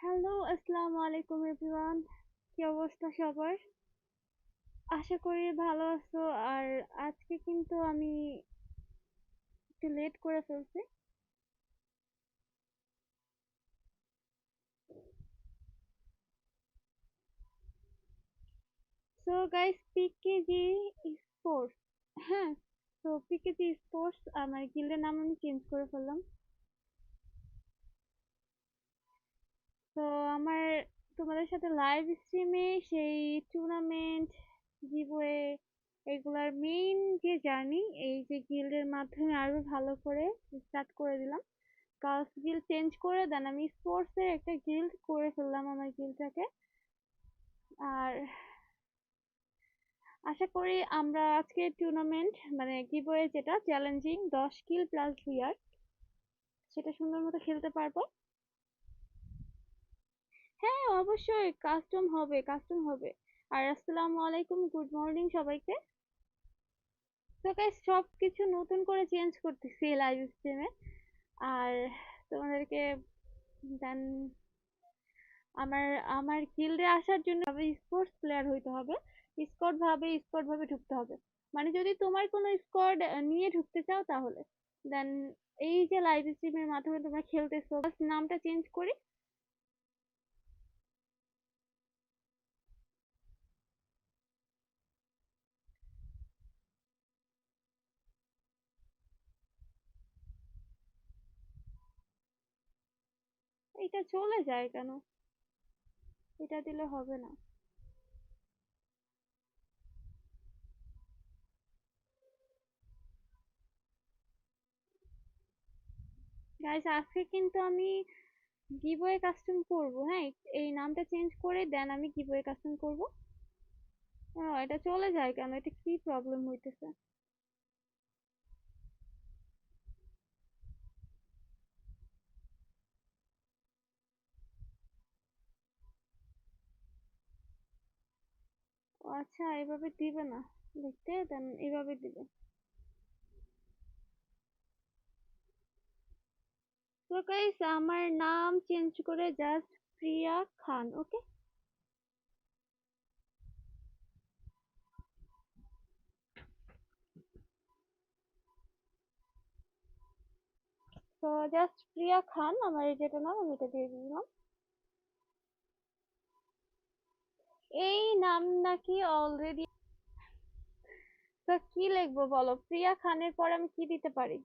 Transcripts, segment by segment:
Hello আসসালামু আলাইকুম everyone কি অবস্থা সবার? আশা করি ভালো আছো। আর আজকে কিন্তু আমি একটু লেট করে ফেলছি। সো গাইস পিকেজি স্পোর্টস হ্যাঁ তো পিকেজি স্পোর্টস আমার গিল্ডের নাম আমি চেঞ্জ করে ফেললাম। তো আমার তোমাদের সাথে লাইভ স্ট্রিমে সেই টুর্নামেন্ট গিভওয়ে এগুলার মেইন যে জার্নি এই যে গিল্ডের মাধ্যমে আরও ভালো করে স্টার্ট করে দিলাম। গার্লস গিল্ড চেঞ্জ করে দেন, আমি স্পোর্টস এর একটা গিল্ড করে ফেললাম আমার গিল্ডটাকে আর আশা করি আমরা আজকে টুর্নামেন্ট মানে গিভওয়ে যেটা চ্যালেঞ্জিং দশ কিল প্লাস ইয়ার সেটা সুন্দর মতো খেলতে পারব। হ্যাঁ অবশ্যই। কাস্টম হবে কাস্টম হবে। আর আসসালামু আলাইকুম গুড মর্নিং সবাইকে। তো গাইস সব কিছু নতুন করে চেঞ্জ করতেছি লাইভ স্ট্রিমে আর তোমাদেরকে দেন আমার আমার গিল্ডে আসার জন্য স্পোর্টস প্লেয়ার হইতে হবে। স্কট ভাবে স্কট ভাবে ঢুকতে হবে। মানে যদি তোমার কোনো স্কোয়াড নিয়ে ঢুকতে চাও তাহলে দেন এই যে লাইভ স্ট্রিমের মাধ্যমে তোমরা খেলতেছো নামটা চেঞ্জ করি। এটা চলে যায় কেন? এটা দিলে হবে না। গাইস আজকে কিন্তু আমি গিভওয়ে কাস্টম করব হ্যাঁ? এই নামটা চেঞ্জ করে দেন, আমি গিভওয়ে কাস্টম করব। এটা চলে যায় কেন? এটা কি প্রবলেম হইতেছে? আচ্ছা এভাবে দিবে না। দেখতে দেন, এভাবে দিবে। তো আমার নাম চেঞ্জ করে জাস্ট প্রিয়া খান ওকে তো জাস্ট প্রিয়া খান, আমার যেটা নাম, আমি এটা দিয়ে দিলাম। এই নাম নাকি অলরেডি তো কি লিখব বলো? প্রিয়া খানের পর আমি কি দিতে পারি?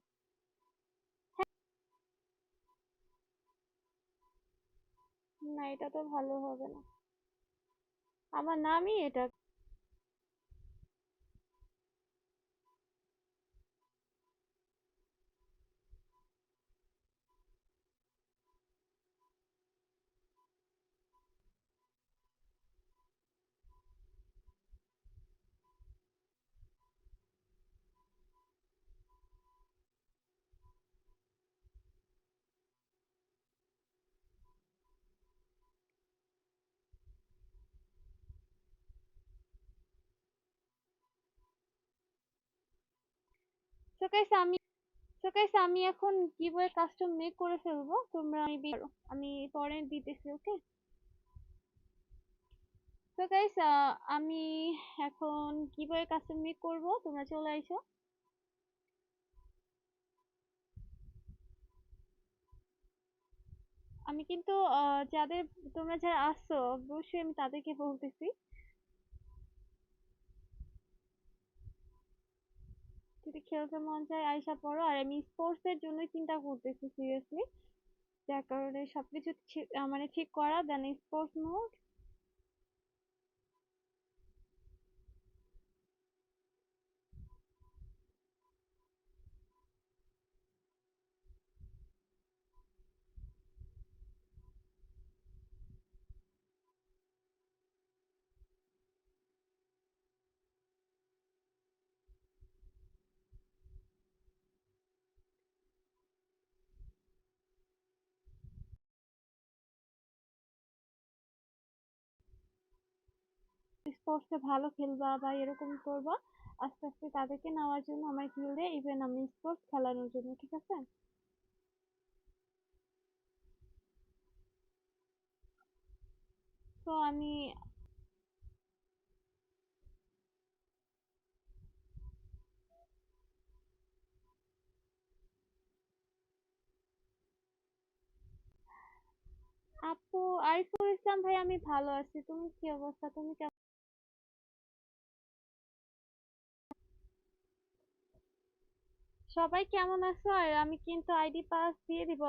না, এটা তো ভালো হবে না। আমার নামই এটা। তো গাইস আমি তো গাইস আমি এখন গিভওয়ে কাস্টম মেক করে ফেলব। তোমরা আমি আমি পরে দিতেছি ওকে তো গাইস আমি এখন গিভওয়ে কাস্টম মেক করব। তোমরা চলে আইসো। আমি কিন্তু যাদের, তোমরা যারা আসছো, অবশ্যই আমি তাদেরকে বলতেছি। যদি খেলতে মন চায় আইসা পড়ো, আর আমি স্পোর্টস এর জন্য চিন্তা করতেছি সিরিয়াসলি যার কারণে সবকিছু মানে ঠিক করা দেন স্পোর্টস মোড স্পোর্টসে ভালো খেলবা বা এরকম করবা, আস্তে আস্তে তাদেরকে নেওয়ার জন্য আমার গিল্ডে ইভেন আমি স্পোর্টস খেলানোর জন্য, ঠিক আছে? তো আমি আপু, আরিফুল ইসলাম ভাই, আমি ভালো আছি। তুমি কি অবস্থা? তুমি কেমন? সবাই কেমন আছো? আর আমি কিন্তু আইডি পাস দিয়ে দিব।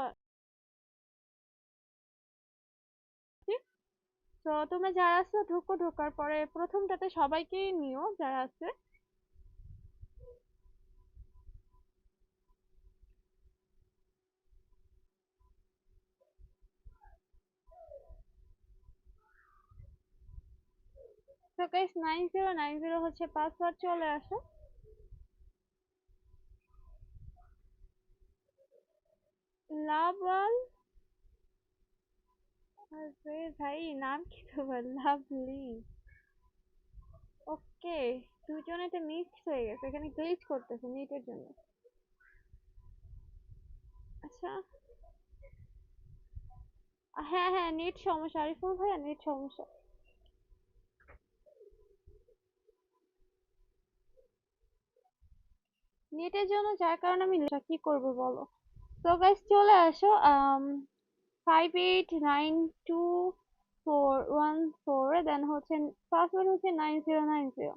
তো তোমরা যারা আছো, ঢুকো, ঢোকার পরে প্রথমটাতে সবাইকেই নিও যারা আছে। তো guys nine zero nine zero হচ্ছে পাসওয়ার্ড চলে আসো। লাভাল আরে ভাই, নাম কি তোমার? লাভলি। ওকে দুজনেতে মিক্স হয়ে গেছে। এখানে গ্লিচ করতেছে নেটের জন্য। আচ্ছা। হ্যাঁ হ্যাঁ নেট সমস্যা। আরিফুল ভাইয়া, নেট সমস্যা। নেটের জন্য যার কারণে আমি কি করব বলো? তো গাইস চলে আসো five eight nine two four one four then হচ্ছে পাসওয়ার্ড হচ্ছে nine zero nine zero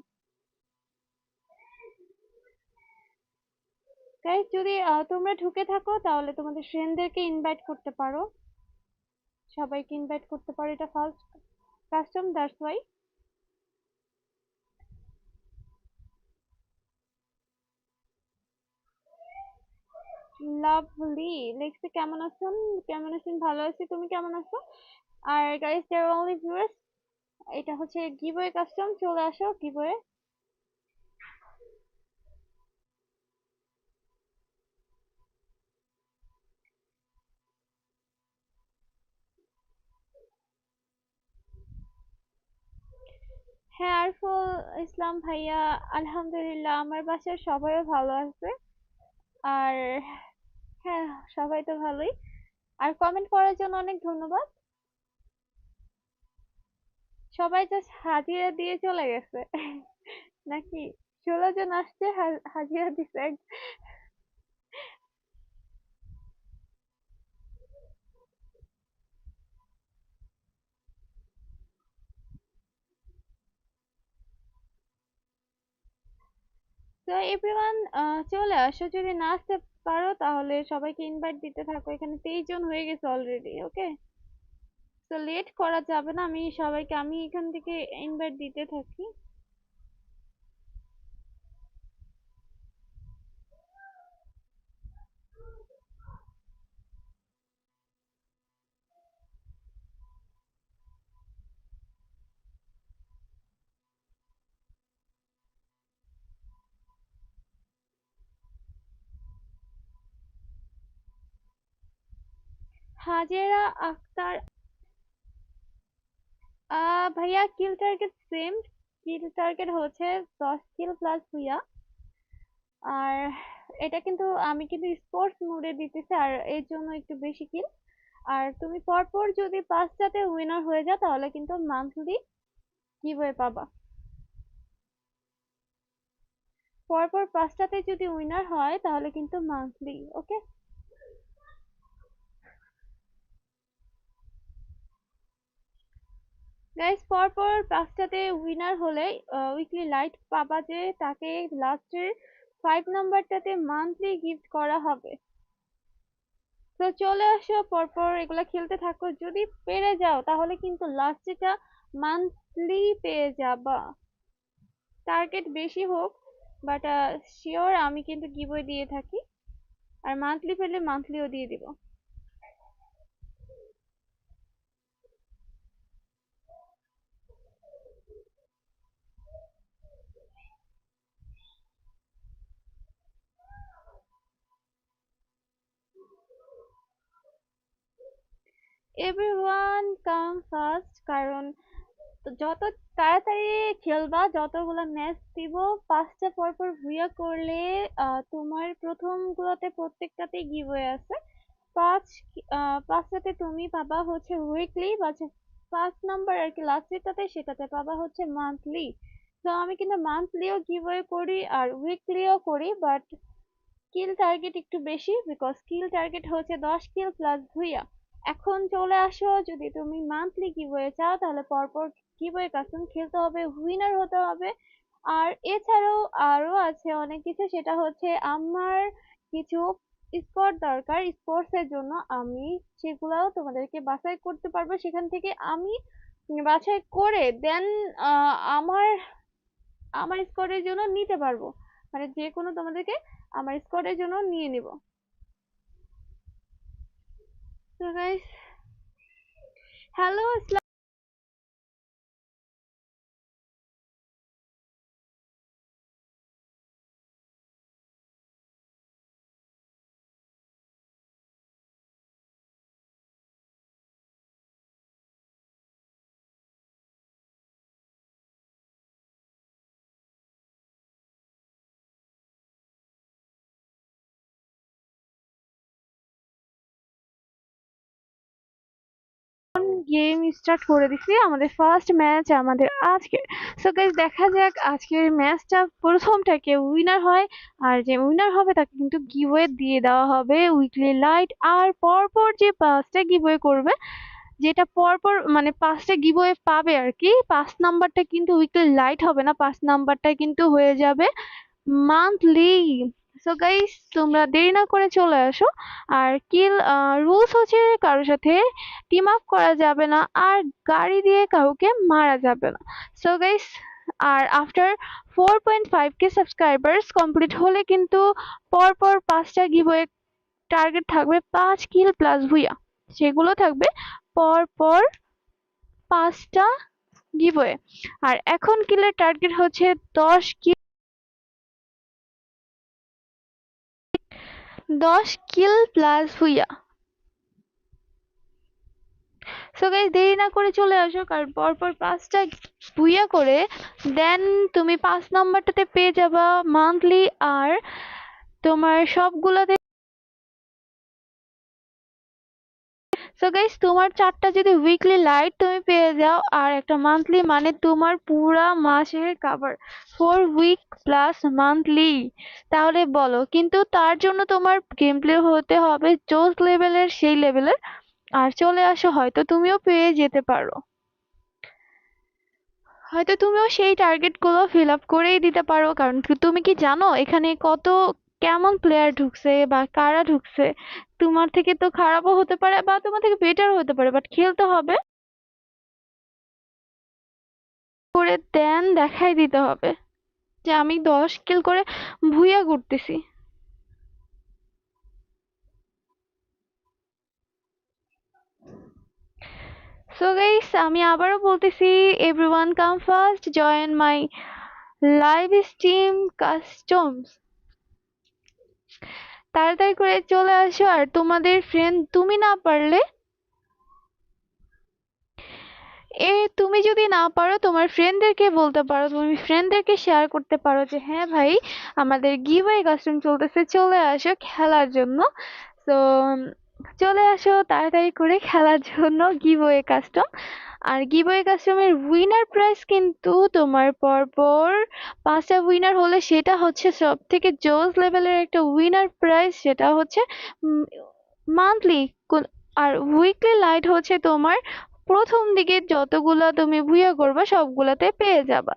guys যদি তোমরা ঢুকে থাকো, তাহলে তোমাদের ফ্রেন্ডদেরকে ইনভাইট করতে পারো। সবাইকে ইনভাইট করতে পারো, এটা first custom that's why lovely লিখছে কেমন আছেন? কেমন আছেন? ভালো আছি। তুমি কেমন আছো? আর গাইস দেয়ার অনলি ভিউয়ার্স এটা হচ্ছে গিভওয়ে কাস্টম চলে আসো গিভওয়ে হ্যাঁ আরফুল ইসলাম ভাইয়া, আলহামদুলিল্লাহ, আমার বাসার সবাইও ভালো আছে। আর হ্যাঁ সবাই তো ভালোই। আর কমেন্ট করার জন্য অনেক ধন্যবাদ। সবাই তো হাজিরা দিয়ে চলে গেছে। নাকি? ষোলো জন আসছে হাজিরা দিছে। তো এভরিওয়ান চলে আসো। যদি না আসতে পারো, তাহলে সবাইকে ইনভাইট দিতে থাকো। এখানে তেইশ জন হয়ে গেছে অলরেডি ওকে তো লেট করা যাবে না। আমি সবাইকে, আমি এখান থেকে ইনভাইট দিতে থাকি। হাজেরা আক্তার। ভাইয়া kill target same kill target হচ্ছে দশ কিল প্লাস ভুইয়া। আর এটা কিন্তু আমি কিন্তু স্পোর্টস মোডে দিতেছি, আর এর জন্য একটু বেশি কিল আর তুমি পরপর যদি পাঁচটাতে উইনার হয়ে যাও, তাহলে কিন্তু মান্থলি গিভওয়ে পাবা। পরপর পাঁচটাতে যদি উইনার হয়, তাহলে কিন্তু মান্থলি ওকে গাইস পরপর পাঁচটাতে উইনার হলে উইকলি লাইট পাবা যে তাকে লাস্টের ফাইভ নাম্বারটাতে মান্থলি গিফট করা হবে। তো চলে আসো, পরপর এগুলা খেলতে থাকো। যদি পেরে যাও, তাহলে কিন্তু লাস্টেটা মান্থলি পেয়ে যাবা। টার্গেট বেশি হোক বাট শিওর আমি কিন্তু গিভওয়ে দিয়ে থাকি। আর মান্থলি পেলে মান্থলিও দিয়ে দিব। এভরিওয়ান কাম ফার্স্ট কারণ যত তাড়াতাড়ি খেলবা, যতগুলো ম্যাচ দিব পাঁচটা পর পর ভুইয়া করলে তোমার প্রথম গুলোতে প্রত্যেকটাতেই গিভওয়ে আছে পাঁচ পাঁচটাতে তুমি পাবা হচ্ছে উইকলি বা ফার্স্ট নাম্বার আর কি লাস্টেরটাতে সেটাতে পাবা হচ্ছে মান্থলি তো আমি কিন্তু মান্থলিও গিভওয়ে করি আর উইকলিও করি বাট কিল টার্গেট একটু বেশি বিকজ কিল টার্গেট হচ্ছে দশ কিল প্লাস ভুইয়া এখন চলে আসো, যদি তুমি মান্থলি গিভওয়ে চাও, তাহলে পরপর গিভওয়ে কাস্টম খেলতে হবে উইনার হতে হবে। আর এছাড়াও আরও আছে অনেক কিছু, সেটা হচ্ছে আমার কিছু স্পট দরকার স্পোর্টস এর জন্য আমি সেগুলাও তোমাদেরকে বাছাই করতে পারব। সেখান থেকে আমি বাছাই করে দেন আমার আমার স্কোয়াডের জন্য নিতে পারব। মানে যে কোনো তোমাদেরকে আমার স্কোয়াডের জন্য নিয়ে নিব। তো গাইস হ্যালো স্টার্ট করে দিছি আমাদের ফার্স্ট ম্যাচ আমাদের আজকে সো গাইস দেখা যাক আজকের ম্যাচটা প্রথমটা কে উইনার হয় আর যে উইনার হবে তাকে কিন্তু গিভওয়ে দিয়ে দেওয়া হবে উইকলি লাইট আর পরপর যে পাঁচটা গিভওয়ে করবে, যেটা পরপর মানে পাঁচটা গিভওয়ে পাবে আর কি পাঁচ নাম্বারটা কিন্তু উইকলি লাইট হবে না পাঁচ নাম্বারটা কিন্তু হয়ে যাবে মান্থলি সো গাইস তোমরা দেরি না করে চলে আসো। আর কিল রুলস হচ্ছে কারোর সাথে টিম আপ করা যাবে না আর গাড়ি দিয়ে কাউকে মারা যাবে না। সো গাইস আর after four point five K subscribers complete হলে কিন্তু পরপর পাঁচটা গিভওয়ে টার্গেট থাকবে পাঁচ কিল প্লাস ভুইয়া সেগুলো থাকবে পরপর পাঁচটা গিভওয়ে আর এখন কিলের টার্গেট হচ্ছে দশ কিল দশ kill plus Bhuiya so guys, দেরি না করে চলে আসো, কারণ পর পাঁচটা ভুইয়া করে দেন তুমি পাঁচ নম্বরটাতে পেয়ে যাবা মান্থলি আর তোমার সবগুলোতে সো গাইস তোমার চারটা যদি উইকলি লাইট তুমি পেয়ে যাও, আর একটা মান্থলি মানে তোমার পুরা মাসের cover four week plus monthly তাহলে বলো। কিন্তু তার জন্য তোমার গেম প্লে হতে হবে জোস লেভেলের সেই লেভেলের আর চলে আসো, হয়তো তুমিও পেয়ে যেতে পারো। হয়তো তুমিও সেই টার্গেটগুলো ফিল আপ করেই দিতে পারো, কারণ তুমি কি জানো, এখানে কত কেমন প্লেয়ার ঢুকছে বা কারা ঢুকছে? তোমার থেকে তো খারাপও হতে পারে বা তোমার থেকে বেটারও হতে পারে বাট খেলতে হবে। করে দেন, দেখাই দিতে হবে যে আমি দশ কিল করে ভুইয়া করতেছি সো গাইস আমি আবারও বলতেছি everyone come first join my live stream customs তাড়াতাড়ি করে চলে আসো আর তোমাদের ফ্রেন্ড তুমি না পারলে? এ, তুমি যদি না পারো, তোমার ফ্রেন্ডদেরকে বলতে পারো, তুমি ফ্রেন্ডদেরকে শেয়ার করতে পারো যে হ্যাঁ ভাই, আমাদের গিভওয়ে কাস্টম চলতেছে, চলে আসো খেলার জন্য। তো চলে আসো তাড়াতাড়ি করে খেলার জন্য গিভওয়ে কাস্টম আর গিভওয়ে কাস্টমের উইনার প্রাইস কিন্তু তোমার পরপর পাঁচটা উইনার হলে সেটা হচ্ছে সব থেকে জোস লেভেলের একটা উইনার প্রাইস সেটা হচ্ছে মান্থলি আর উইকলি লাইট হচ্ছে তোমার প্রথম দিকে যতগুলা তুমি ভুয়া করবা সবগুলাতে পেয়ে যাবা।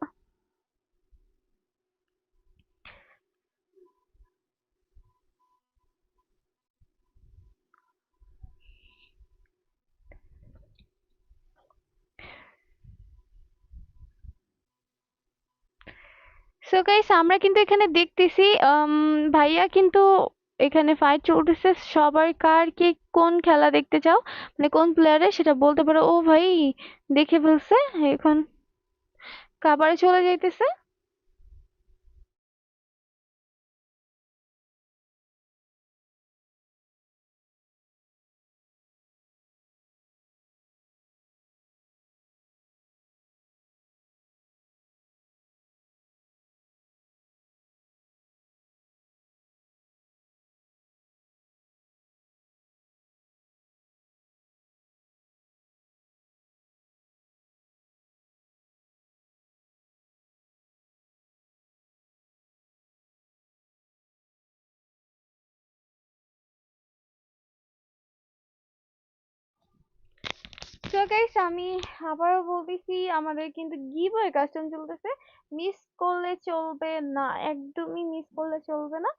সো গাইস আমরা কিন্তু এখানে দেখতেছি ভাইয়া কিন্তু এখানে ফাইট চলতেছে সবার কার কে কোন খেলা দেখতে চাও? মানে কোন প্লেয়ারে সেটা বলতে পারো। ও ভাই, দেখে ফেলছে এখন। কাবারে চলে যাইতেছে। সো গাইস আমি আবারও বলতেছি আমাদের কিন্তু গিভওয়ে কাস্টম চলতেছে মিস করলে চলবে না একদমই মিস করলে চলবে না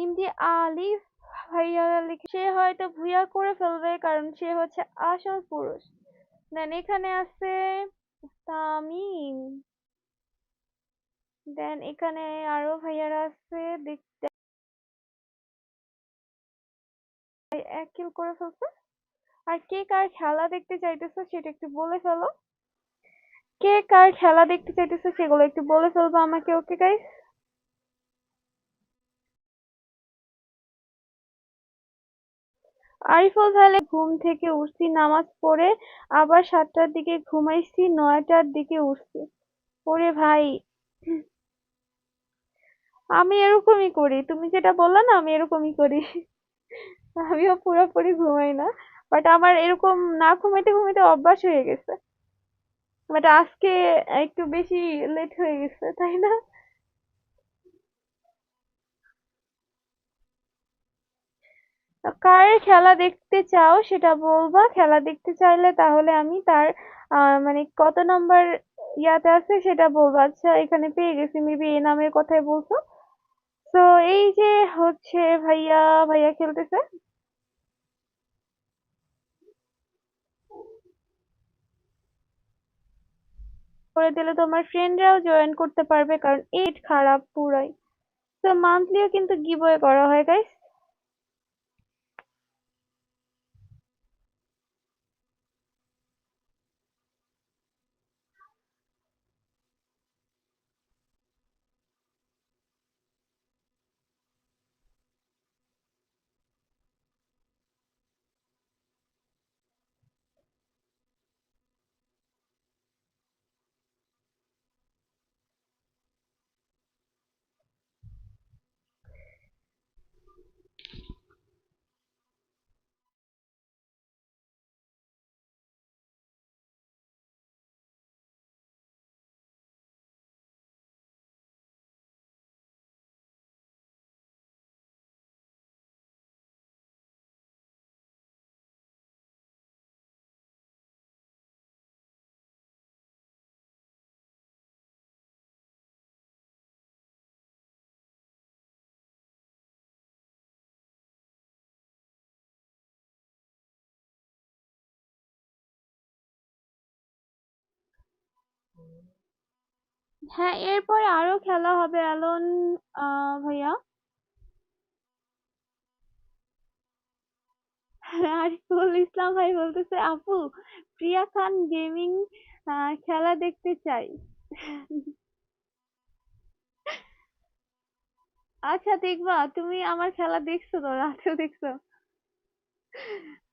ইমডি আলিফ ভাইয়া লিখে সে হয়তো ভুইয়া করে ফেলবে কারণ সে হচ্ছে আসল পুরুষ দেন এখানে আছে তামিম দেন এখানে আরও ভাইয়ারা আছে দেখতে এক কিল করে ফেলছে আর কে কার খেলা দেখতে চাইতেছো সেটা একটু বলে ফেলো। কে কার খেলা দেখতে চাইতেছো সেগুলো একটু বলে ফেলব আমাকে ওকে গাইস ঘুম থেকে উঠছি, নামাজ পড়ে আবার সাতটার দিকে ঘুমাইছি, নয়টার দিকে উঠছি। ওরে ভাই, আমি এরকমই করি। তুমি যেটা বললে না, আমি এরকমই করি। আমিও পুরোপুরি ঘুমাই না। বাট আমার এরকম না ঘুমাইতে ঘুমাইতে অভ্যাস হয়ে গেছে। বাট আজকে একটু বেশি লেট হয়ে গেছে, তাই না? কার খেলা দেখতে চাও সেটা বলবা? খেলা দেখতে চাইলে তাহলে আমি তার মানে কত নাম্বার ইয়াতে আছে সেটা বলব। আচ্ছা এখানে পেয়ে গেছি মেবি এ নামের কথাই বলছো। তো এই যে হচ্ছে ভাইয়া ভাইয়া খেলতেছে। করে দিলে তোমার ফ্রেন্ডরাও জয়েন করতে পারবে, কারণ এইট খারাপ পুরাই। তো মান্থলিও কিন্তু গিভওয়ে করা হয় গাইস হ্যাঁ এরপরে আরও খেলা হবে, অ্যালন ভাইয়া? আরিফুল ইসলাম ভাই বলতেছে, আপু, প্রিয়া খান গেমিং খেলা দেখতে চাই। আচ্ছা দেখবা, তুমি আমার খেলা দেখছ তো, রাতেও দেখছ।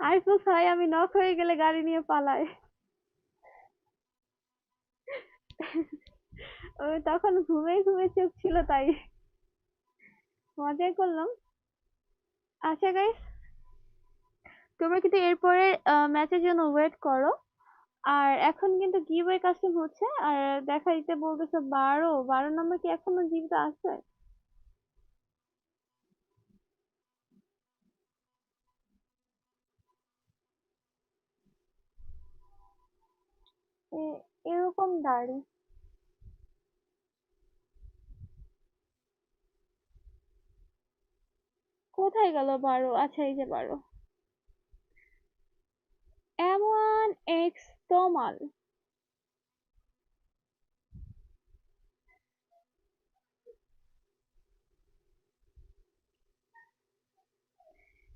আরিফুল ভাই, আমি নক হয়ে গেলে গাড়ি নিয়ে পালাই। ওই তখন ঘুমিয়ে ঘুমিয়ে চোখ ছিল তাই মজাই করলাম। আচ্ছা গাইস তোমরা কিন্তু এরপরে ম্যাচের জন্য ওয়েট করো। আর এখন কিন্তু গিভওয়ে কাস্টম হচ্ছে। আর দেখা দিতে বলতেছে বারো। বারো নম্বর কি এখনও জীবিত আছে? এরকম দাড়ি। কোথায় গেল বারো? আচ্ছা এই যে বারো। এমন এক্স তমাল।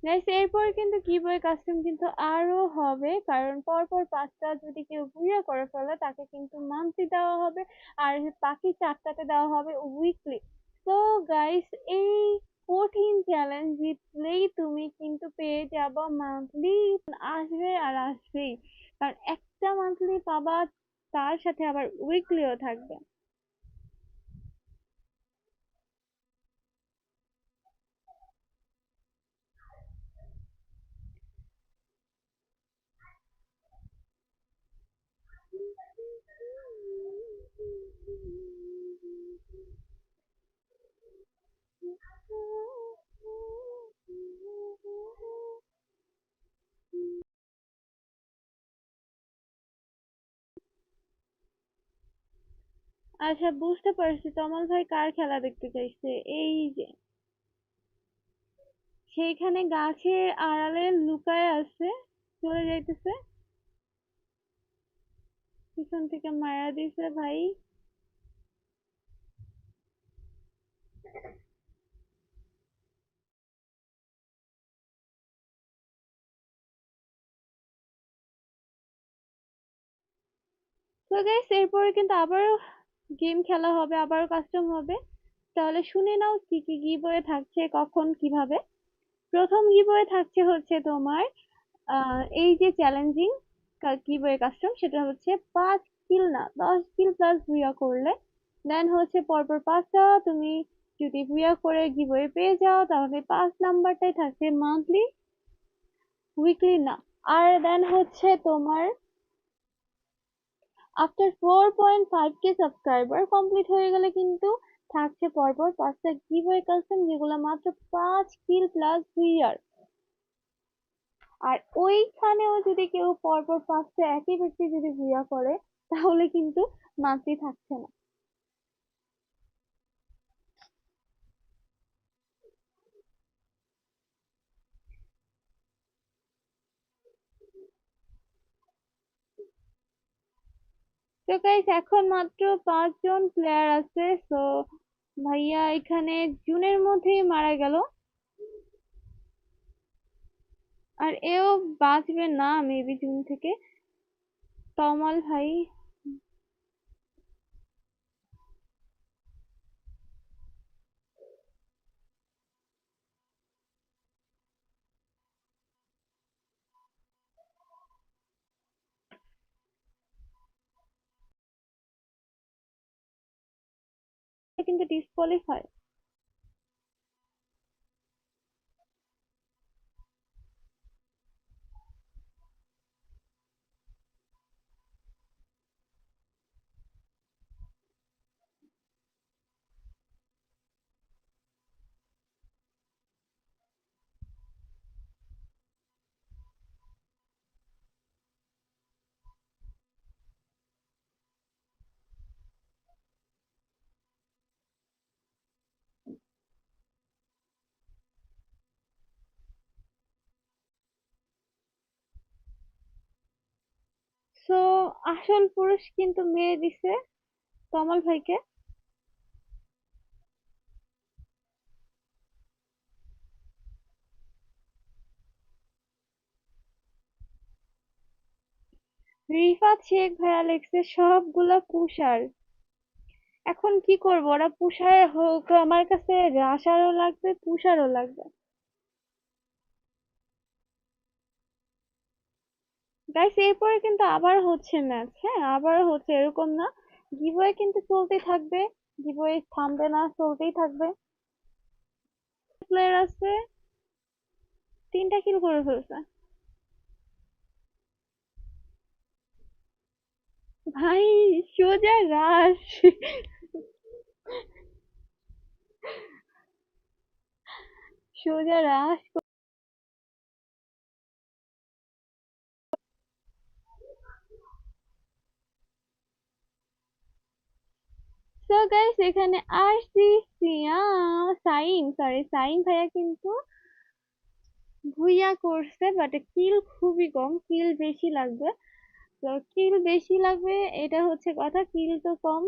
গাইস এরপর কিন্তু কিবয় কাস্টম কিন্তু আরও হবে। কারণ পরপর পাঁচটা যদি কেউ বুড়া করে ফেলে, তাকে কিন্তু মান্থলি দেওয়া হবে। আর বাকি চারটাতে দেওয়া হবে উইকলি তো গাইস এই কঠিন চ্যালেঞ্জ জিতলেই তুমি কিন্তু পেয়ে যাবা মান্থলি আসবে আর আসবেই। কারণ একটা মান্থলি পাবা, তার সাথে আবার উইকলিও থাকবে। আচ্ছা বুঝতে পারছি। তমাল ভাই কার খেলা দেখতে চাইছে? এই যে সেইখানে গাছের আড়ালে লুকায় আছে, চলে যাইতেছে। পিছন থেকে মারা দিছে ভাই। তো গাইস এরপরে কিন্তু আবারও গেম খেলা হবে, আবারও কাস্টম হবে। তাহলে শুনে নাও কি কি গিভওয়ে থাকছে, কখন, কীভাবে। প্রথম গিভওয়ে থাকছে হচ্ছে তোমার এই যে চ্যালেঞ্জিং গিভওয়ে কাস্টম সেটা হচ্ছে পাঁচ কিল না, দশ কিল প্লাস ভুয়া করলে। দেন হচ্ছে পরপর পাঁচটা, তুমি যদি ভুয়া করে গিভওয়ে পেয়ে যাও, তাহলে পাঁচ নাম্বারটাই থাকছে মান্থলি উইকলি না। আর দেন হচ্ছে তোমার after four point five K subscriber complete হয়ে গেলে কিন্তু থাকছে পরপর পাঁচটা গিভওয়ে কাস্টম যেগুলো মাত্র পাঁচ কিল প্লাস ভুইয়ার আর ওইখানেও যদি কেউ পরপর পাঁচটা একই ব্যক্তি যদি ভুয়া করে, তাহলে কিন্তু মান্থলি থাকছে না। তো গাইস এখন মাত্র পাঁচজন প্লেয়ার আছে। সো ভাইয়া এখানে জুনের মধ্যেই মারা গেল। আর এও বাঁচবে না মেবি জুন থেকে। তমাল ভাই কিন্তু ডিসকোয়ালিফাই সো আসল পুরুষ কিন্তু মেরে দিছে তমাল ভাইকে। রিফাত শেখ ভাইয়া লেখছে সবগুলা পুষার। এখন কি করব? ওরা পুষার হোক, আমার কাছে রাশারও লাগবে, পুষারও লাগবে। গাইস এরপরে কিন্তু আবার হচ্ছে ম্যাচ হ্যাঁ? আবার হচ্ছে এরকম না। গিভওয়ে কিন্তু চলতেই থাকবে। গিভওয়ে থামবে না, চলতেই থাকবে। প্লেয়ার আছে, তিনটা কিল করে ফেলছে। ভাই, সোজা রাশ সোজা রাশ তো গাইস এখানে আসছি সাইন সরি সাইন ভাইয়া কিন্তু ভুইয়া করছে বাট কিল খুবই কম কিল বেশি লাগবে। তো কিল বেশি লাগবে, এটা হচ্ছে কথা কিল তো কম।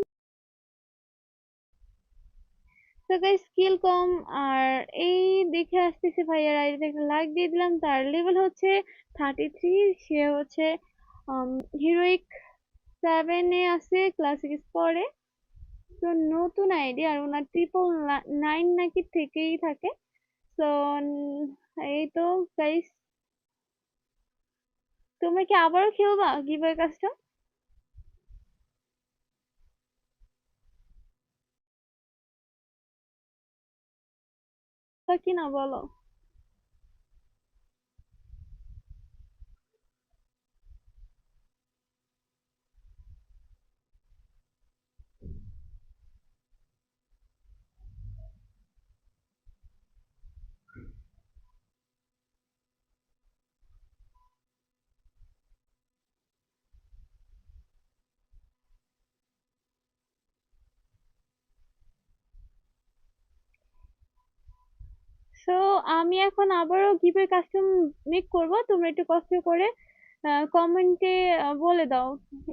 তো গাইস স্কিল কম, আর এই দেখে আসতেছে ভাইয়ার আইডিতে একটা লাইক দিয়ে দিলাম, তার লেভেল হচ্ছে থার্টি থ্রি সে হচ্ছে হিরোইক সেভেনে আছে ক্লাসিক স্পরে তো নতুন আইডি আর ওনার ট্রিপল নাইন নাকি থেকেই থাকে। তো এই তো গাইস তোমরা কি আবারও খেলবা গিভওয়ে কাজটা? কি না বলো। আমি এখন আবারও কীভাবে কাস্টম মেক করব। তোমরা একটু কষ্ট করে কমেন্টে বলে দাও।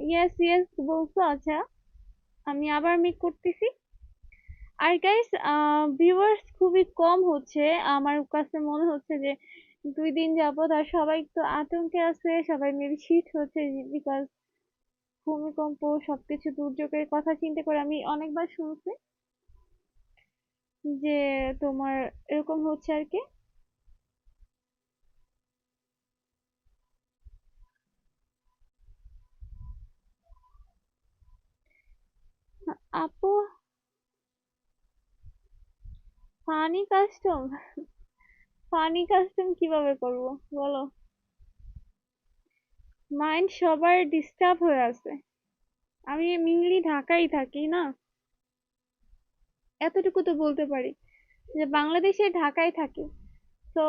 ইয়েস ইয়েস বলছো আচ্ছা। আমি আবার মেক করতেছি। আর গাইস ভিউয়ার্স খুবই কম হচ্ছে। আমার কাছে মনে হচ্ছে যে, দুই দিন যাবত আর সবাই তো আতঙ্কে আছে, সবাই মেবি শীত হচ্ছে বিকজ ভূমিকম্প, সবকিছু দুর্যোগের কথা চিন্তা করে আমি অনেকবার শুনছি। যে তোমার এরকম হচ্ছে আর কি? আপু ফানি কাস্টম ফানি কাস্টম কীভাবে করব? বলো। মাইন্ড সবার ডিস্টার্ব হয়ে আছে। আমি মেনলি ঢাকায় থাকি না। এতটুকু তো বলতে পারি যে বাংলাদেশে ঢাকায় থাকি। তো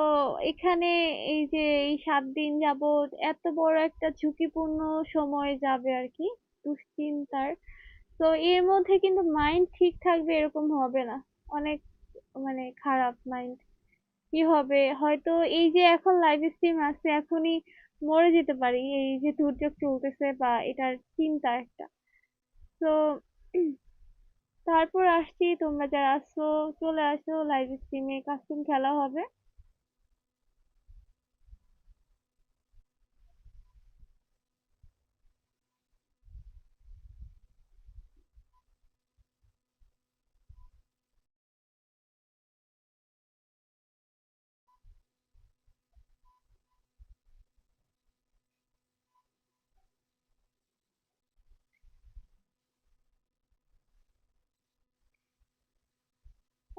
এখানে এই যে এই সাত দিন যাবত এত বড় একটা ঝুঁকিপূর্ণ সময় যাবে আর কি, দুশ্চিন্তার। তো এর মধ্যে কিন্তু মাইন্ড ঠিক থাকবে এরকম হবে না। অনেক মানে খারাপ মাইন্ড কি হবে? হয়তো এই যে এখন লাইভ স্ট্রিম আছে এখনই মরে যেতে পারি। এই যে দুর্যোগ চলতেছে বা এটার চিন্তা একটা। তো তারপর আসছি তোমরা যারা আসছো চলে আসো live stream এ কাস্টম খেলা হবে।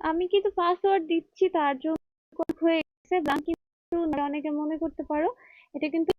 আমি কিন্তু পাসওয়ার্ড দিচ্ছি তার জন্য হয়ে গেছে অনেকে মনে করতে পারো। এটা কিন্তু